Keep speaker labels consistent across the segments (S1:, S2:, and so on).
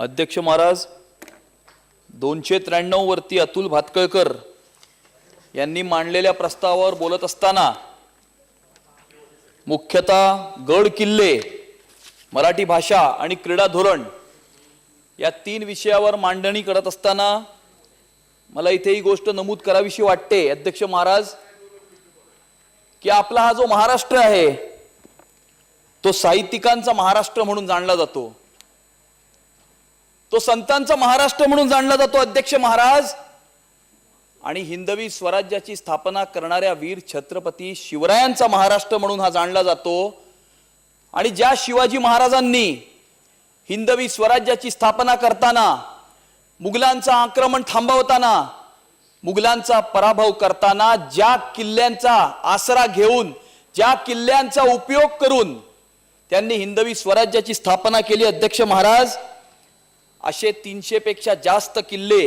S1: अध्यक्ष महाराज दोनशे त्र्याण्णव वरती अतुल भातकळकर यांनी मांडलेल्या प्रस्तावावर बोलत असताना मुख्यतः गड किल्ले मराठी भाषा आणि क्रीडा धोरण या तीन विषयावर मांडणी करत असताना मला इथे ही गोष्ट नमूद करावीशी वाटते अध्यक्ष महाराज की आपला हा जो महाराष्ट्र आहे तो साहित्यिकांचा महाराष्ट्र म्हणून जाणला जातो. तो संतांचा महाराष्ट्र म्हणून जाणला जातो अध्यक्ष महाराज. आणि हिंदवी स्वराज्याची स्थापना करणाऱ्या वीर छत्रपती शिवरायांचा महाराष्ट्र म्हणून हा जाणला जातो. आणि ज्या शिवाजी महाराजांनी हिंदवी स्वराज्याची स्थापना करताना मुघलांचं आक्रमण थांबवताना मुघलांचा पराभव करताना ज्या किल्ल्यांचा आसरा घेऊन ज्या किल्ल्यांचा उपयोग करून त्यांनी हिंदवी स्वराज्याची स्थापना केली अध्यक्ष महाराज. असे तीनशेपेक्षा जास्त किल्ले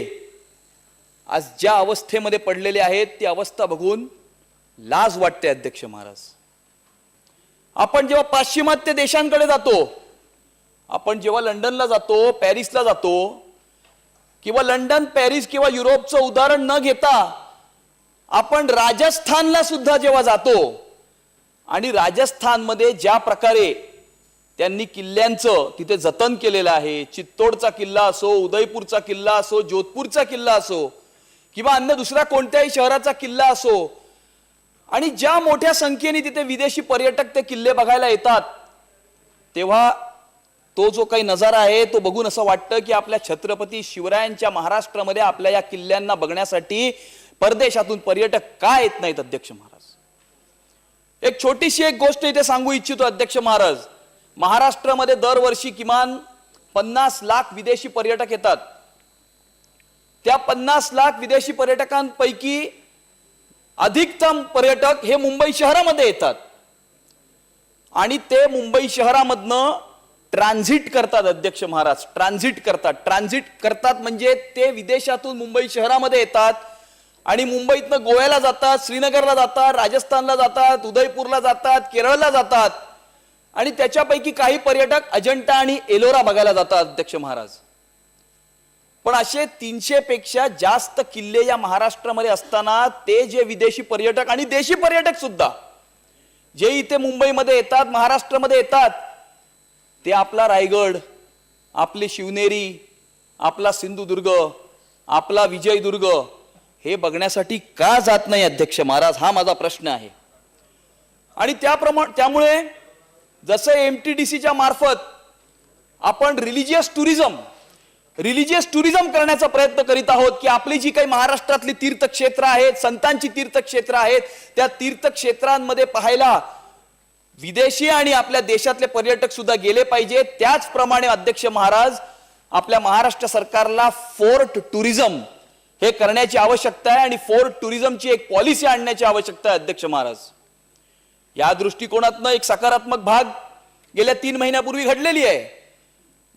S1: आज ज्या अवस्थेमध्ये पडलेले आहेत ती अवस्था बघून लाज वाटते अध्यक्ष महाराज. आपण जेव्हा पाश्चिमात्य देशांकडे जातो आपण जेव्हा लंडनला जातो पॅरिसला जातो किंवा लंडन पॅरिस किंवा युरोपचं उदाहरण न घेता आपण राजस्थानला सुद्धा जेव्हा जातो आणि राजस्थानमध्ये ज्या प्रकारे त्यांनी किल्ल्यांचं तिथे जतन केलेलं आहे. चित्तोडचा किल्ला असो उदयपूरचा किल्ला असो जोधपूरचा किल्ला असो किंवा अन्य दुसऱ्या कोणत्याही शहराचा किल्ला असो आणि ज्या मोठ्या संख्येने तिथे विदेशी पर्यटक ते किल्ले बघायला येतात तेव्हा तो जो काही नजारा आहे तो बघून असं वाटतं की आपल्या छत्रपती शिवरायांच्या महाराष्ट्रामध्ये आपल्या या किल्ल्यांना बघण्यासाठी परदेशातून पर्यटक का येत नाहीत अध्यक्ष महाराज? एक छोटीशी एक गोष्ट इथे सांगू इच्छितो अध्यक्ष महाराज. महाराष्ट्रामध्ये दरवर्षी किमान पन्नास लाख विदेशी पर्यटक येतात. त्या पन्नास लाख विदेशी पर्यटकांपैकी अधिकतम पर्यटक हे मुंबई शहरामध्ये येतात. आणि ते मुंबई शहरामधनं ट्रान्झिट करतात अध्यक्ष महाराज ट्रान्झिट करतात. ट्रान्झिट करतात म्हणजे ते विदेशातून मुंबई शहरामध्ये येतात आणि मुंबईतनं गोव्याला जातात श्रीनगरला जातात राजस्थानला जातात उदयपूरला जातात केरळला जातात. आणि त्याच्यापैकी काही पर्यटक अजंठा आणि एलोरा बघायला जातात अध्यक्ष महाराज. पण असे तीनशे पेक्षा जास्त किल्ले या महाराष्ट्रामध्ये असताना ते जे विदेशी पर्यटक आणि देशी पर्यटक सुद्धा जे इथे मुंबईमध्ये येतात महाराष्ट्रामध्ये येतात ते आपला रायगड आपली शिवनेरी आपला सिंधुदुर्ग आपला विजयदुर्ग हे बघण्यासाठी का जात नाही अध्यक्ष महाराज? हा माझा प्रश्न आहे. आणि त्याप्रमाणे त्यामुळे जसं एम टी डी सीच्या मार्फत आपण रिलिजियस टुरिझम रिलिजियस टुरिझम करण्याचा प्रयत्न करीत आहोत की आपली जी काही महाराष्ट्रातली तीर्थक्षेत्र आहेत संतांची तीर्थक्षेत्र आहेत त्या तीर्थक्षेत्रांमध्ये पाहायला विदेशी आणि आपल्या देशातले पर्यटक सुद्धा गेले पाहिजे. त्याचप्रमाणे अध्यक्ष महाराज आपल्या महाराष्ट्र सरकारला फोर्ट टुरिझम हे करण्याची आवश्यकता आहे आणि फोर्ट टुरिझमची एक पॉलिसी आणण्याची आवश्यकता आहे अध्यक्ष महाराज. या दृष्टिकोनातनं एक सकारात्मक भाग गेल्या तीन महिन्यापूर्वी घडलेली आहे.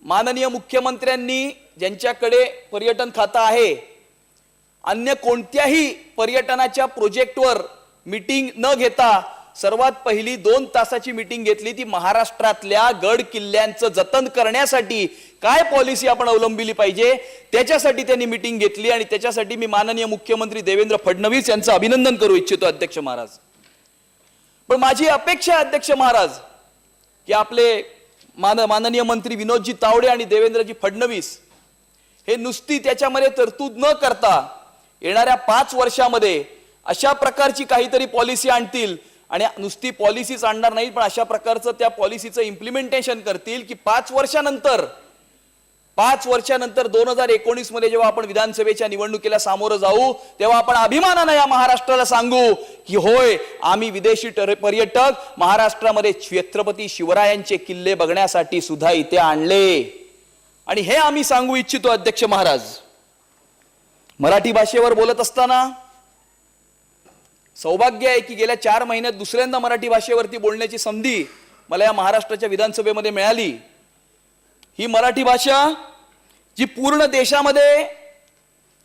S1: माननीय मुख्यमंत्र्यांनी ज्यांच्याकडे पर्यटन खातं आहे अन्य कोणत्याही पर्यटनाच्या प्रोजेक्टवर मीटिंग न घेता सर्वात पहिली दोन तासाची मीटिंग घेतली ती महाराष्ट्रातल्या गड किल्ल्यांचं जतन करण्यासाठी काय पॉलिसी आपण अवलंबिली पाहिजे त्याच्यासाठी त्यांनी मीटिंग घेतली आणि त्याच्यासाठी मी माननीय मुख्यमंत्री देवेंद्र फडणवीस यांचं अभिनंदन करू इच्छितो अध्यक्ष महाराज. पण माझी अपेक्षा आहे, अध्यक्ष महाराज की आपले मान माननीय मंत्री विनोदजी तावडे आणि देवेंद्रजी फडणवीस हे नुसती त्याच्यामध्ये तरतूद न करता येणाऱ्या पाच वर्षामध्ये अशा प्रकारची काहीतरी पॉलिसी आणतील आणि नुसती पॉलिसीच आणणार नाहीत पण अशा प्रकारचं त्या पॉलिसीचं इम्प्लिमेंटेशन करतील की पाच वर्षानंतर पाच वर्षानंतर दोन हजार एकोणीसमध्ये जेव्हा आपण विधानसभेच्या निवडणुकीला सामोरं जाऊ तेव्हा आपण अभिमानानं या महाराष्ट्राला सांगू की होय आम्ही विदेशी पर्यटक महाराष्ट्रामध्ये छत्रपती शिवरायांचे किल्ले बघण्यासाठी सुद्धा इथे आणले. आणि हे आम्ही सांगू इच्छितो अध्यक्ष महाराज. मराठी भाषेवर बोलत असताना सौभाग्य आहे की गेल्या चार महिन्यात दुसऱ्यांदा मराठी भाषेवरती बोलण्याची संधी मला या महाराष्ट्राच्या विधानसभेमध्ये मिळाली. ही मराठी भाषा जी पूर्ण देशामध्ये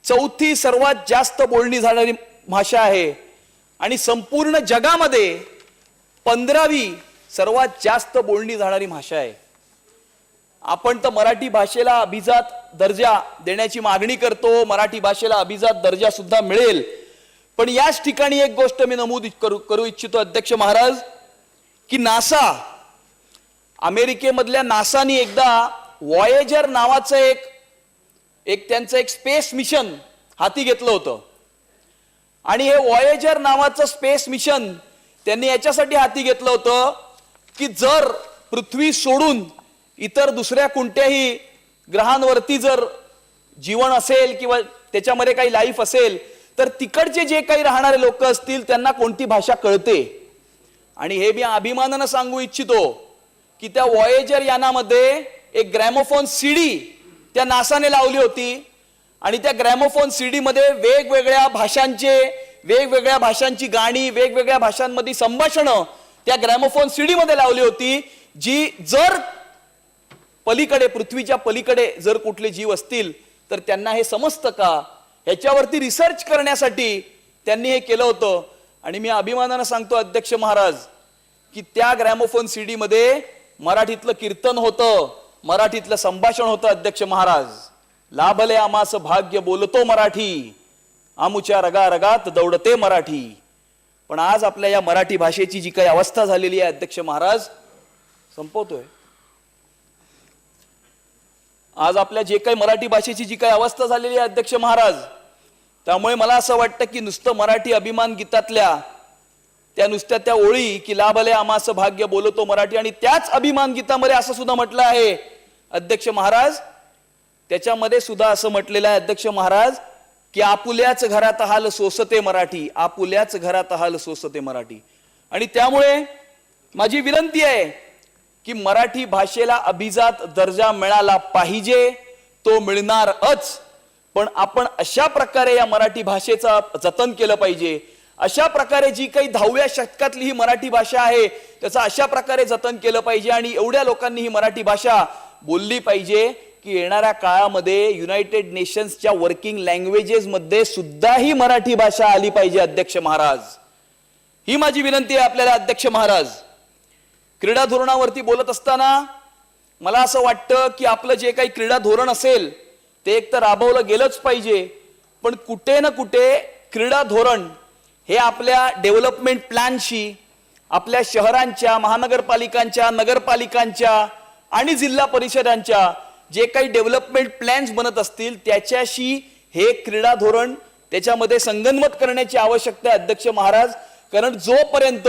S1: चौथी सर्वात जास्त बोलणी जाणारी भाषा आहे आणि संपूर्ण जगामध्ये पंधरावी सर्वात जास्त बोलणी जाणारी भाषा आहे. आपण तर मराठी भाषेला अभिजात दर्जा देण्याची मागणी करतो मराठी भाषेला अभिजात दर्जा सुद्धा मिळेल. पण याच ठिकाणी एक गोष्ट मी नमूद करू करू इच्छितो अध्यक्ष महाराज की नासा अमेरिकेमधल्या नासानी एकदा वॉयेजर नावाचं एक एक त्यांचं एक स्पेस मिशन हाती घेतलं होतं. आणि हे वॉयेजर नावाचं स्पेस मिशन त्यांनी याच्यासाठी हाती घेतलं होतं की जर पृथ्वी सोडून इतर दुसऱ्या कोणत्याही ग्रहांवरती जर जीवन असेल किंवा त्याच्यामध्ये काही लाईफ असेल तर तिकडचे जे काही राहणारे लोक असतील त्यांना कोणती भाषा कळते? आणि हे मी अभिमानानं सांगू इच्छितो की त्या वॉयेजर यानामध्ये एक ग्रॅमोफोन सीडी त्या नासाने लावली होती. आणि त्या ग्रॅमोफोन सीडी मध्ये वेगवेगळ्या भाषांचे वेगवेगळ्या भाषांची गाणी वेगवेगळ्या भाषांमध्ये संभाषणं त्या ग्रॅमोफोन सीडी मध्ये लावली होती जी जर पलीकडे पृथ्वीच्या पलीकडे जर कुठले जीव असतील तर त्यांना हे समजतं का? ह्याच्यावरती रिसर्च करण्यासाठी त्यांनी हे केलं होतं. आणि मी अभिमानानं सांगतो अध्यक्ष महाराज की त्या ग्रॅमोफोन सीडीमध्ये मराठीतलं कीर्तन होतं. मराठीतलं संभाषण होतं अध्यक्ष महाराज. लाभले आमास भाग्य बोलतो मराठी. आमुच्या रगा रगात दौडते मराठी. पण आज आपल्या या मराठी भाषेची जी काही अवस्था झालेली आहे अध्यक्ष महाराज संपवतोय. आज आपल्या जे काही मराठी भाषेची जी काही अवस्था झालेली आहे अध्यक्ष महाराज त्यामुळे मला असं वाटतं की नुसतं मराठी अभिमान गीतातल्या त्या नुसत्या त्या ओळी की लाभले आमास भाग्य बोलतो मराठी आणि त्याच अभिमान गीतामध्ये असं सुद्धा म्हटलं आहे. अध्यक्ष महाराज त्याच्यामध्ये सुद्धा असं म्हटलेलं आहे अध्यक्ष महाराज की आपुल्याच घरात हाल सोसते मराठी आपुल्याच घरात हाल सोसते मराठी. आणि त्यामुळे माझी विनंती आहे की मराठी भाषेला अभिजात दर्जा मिळाला पाहिजे तो मिळणारच पण आपण अशा प्रकारे या मराठी भाषेचं जतन केलं पाहिजे अशा प्रकारे जी काही दहाव्या शतकातली ही मराठी भाषा आहे त्याचं अशा प्रकारे जतन केलं पाहिजे आणि एवढ्या लोकांनी ही मराठी भाषा बोलली पाहिजे की येणाऱ्या काळामध्ये युनायटेड नेशन्सच्या वर्किंग लँग्वेजेस मध्ये सुद्धा ही मराठी भाषा आली पाहिजे अध्यक्ष महाराज. ही माझी विनंती आहे आपल्याला अध्यक्ष महाराज. क्रीडा धोरणावरती बोलत असताना मला असं वाटतं की आपलं जे काही क्रीडा धोरण असेल ते एक तर राबवलं गेलंच पाहिजे. पण कुठे ना कुठे क्रीडा धोरण हे आपल्या डेव्हलपमेंट प्लॅनशी आपल्या शहरांच्या महानगरपालिकांच्या नगरपालिकांच्या आणि जिल्हा परिषदांच्या जे काही डेव्हलपमेंट प्लॅन्स बनत असतील त्याच्याशी हे क्रीडा धोरण त्याच्यामध्ये संगनमत करण्याची आवश्यकता आहे अध्यक्ष महाराज. कारण जोपर्यंत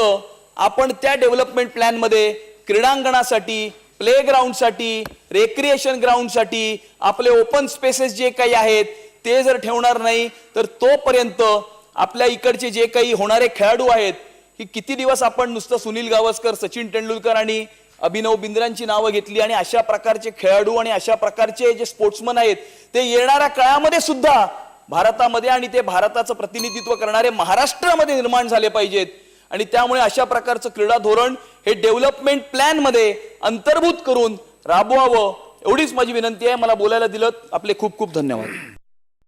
S1: आपण त्या डेव्हलपमेंट प्लॅनमध्ये क्रीडांगणासाठी प्लेग्राऊंडसाठी रेक्रिएशन ग्राउंडसाठी आपले ओपन स्पेसेस जे काही आहेत ते जर ठेवणार नाही तर तोपर्यंत आपल्या इकडचे जे काही होणारे खेळाडू आहेत की किती दिवस आपण नुसतं सुनील गावस्कर सचिन तेंडुलकर आणि अभिनव बिंद्रांची नावं घेतली आणि अशा प्रकारचे खेळाडू आणि अशा प्रकारचे जे स्पोर्ट्समन आहेत ते येणाऱ्या काळामध्ये सुद्धा भारतामध्ये आणि ते भारताचं प्रतिनिधित्व करणारे महाराष्ट्रामध्ये निर्माण झाले पाहिजेत. आणि त्यामुळे अशा प्रकारचं क्रीडा धोरण हे डेव्हलपमेंट प्लॅनमध्ये अंतर्भूत करून राबवावं एवढीच माझी विनंती आहे. मला बोलायला दिलं. आपले खूप खूप धन्यवाद.